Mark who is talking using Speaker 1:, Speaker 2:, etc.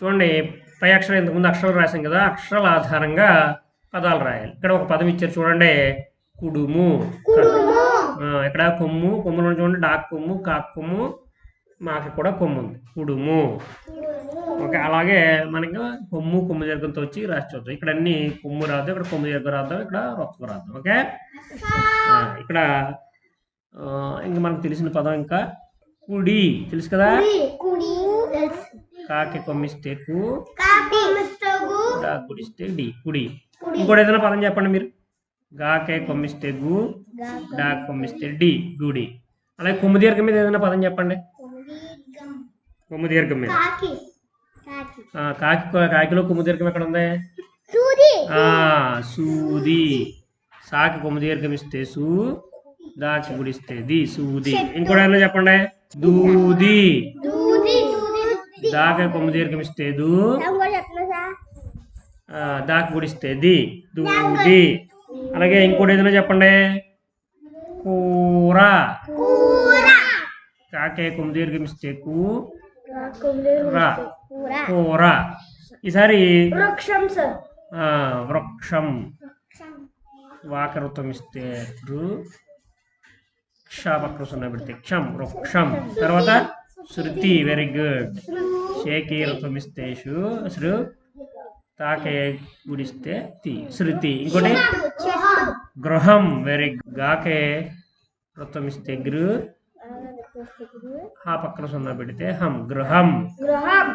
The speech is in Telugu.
Speaker 1: చూడండి పై అక్షరం ఇంతకుముందు అక్షరాలు రాసాం కదా అక్షరాల ఆధారంగా పదాలు రాయాలి. ఇక్కడ ఒక పదం ఇచ్చారు చూడండి కుడుము ఇక్కడ కొమ్ము కొమ్ములో చూడండి డాక్ కొమ్ము కాక్ కొమ్ము మాకి కూడా కొమ్ము ఉంది. కుడుము. ఓకే అలాగే మనకి కొమ్ము కొమ్ము దీర్ఘంతో వచ్చి రాసుకోవచ్చు ఇక్కడ అన్ని కొమ్ము రాద్దాం ఇక్కడ కొమ్ము దీర్ఘం రాద్దాం ఇక్కడ రొత్వ రాద్దాం ఓకే? ఇక్కడ ఇంకా మనకు తెలిసిన పదం ఇంకా కుడి. తెలుసు కదా? కాకి కొమ్మిస్తే గుడిస్తే డి కుడి. ఇంకోటి ఏదైనా పదం చెప్పండి మీరు. గాకే కొమ్మిస్తే గు డా కొమ్మిస్తే డి గుడి. అలాగే కొమ్ము దీర్ఘం మీద ఏదైనా పదం చెప్పండి. కొమ్ము దీర్ఘం. మీద.
Speaker 2: కాకి.
Speaker 1: కాకిలో కొమ్ము దీర్ఘం ఎక్కడ ఉంది?
Speaker 2: సూది.
Speaker 1: సాకి కొమ్ము దీర్ఘం ఇస్తే సు దాకి గుడిస్తే ది సూది. ఇంకోటి ఏదైనా చెప్పండి? దూది.
Speaker 2: చెప్పనా సార్
Speaker 1: ఆ, దాకి గుడిస్తే ది దూది అలాగే ఇంకోటి ఏదైనా చెప్పండి కూర కాకే కొమ్ము దీర్ఘం ఇస్తే కు
Speaker 2: కూర కూర
Speaker 1: ఈసారి
Speaker 2: వృక్షం
Speaker 1: వాకరుతం ఇస్తే క్షాపకృతం పెడితే క్షం వృక్షం తర్వాత శృతి వెరీ గుడ్ షేకి ఋతం శృ తాకే గుడిస్తే తి శృతి ఇంకోటి గృహం వెరీ గాకే ఋతం గృ ఆ పక్కన సున్నా పెడితే హం గృహం
Speaker 2: గృహం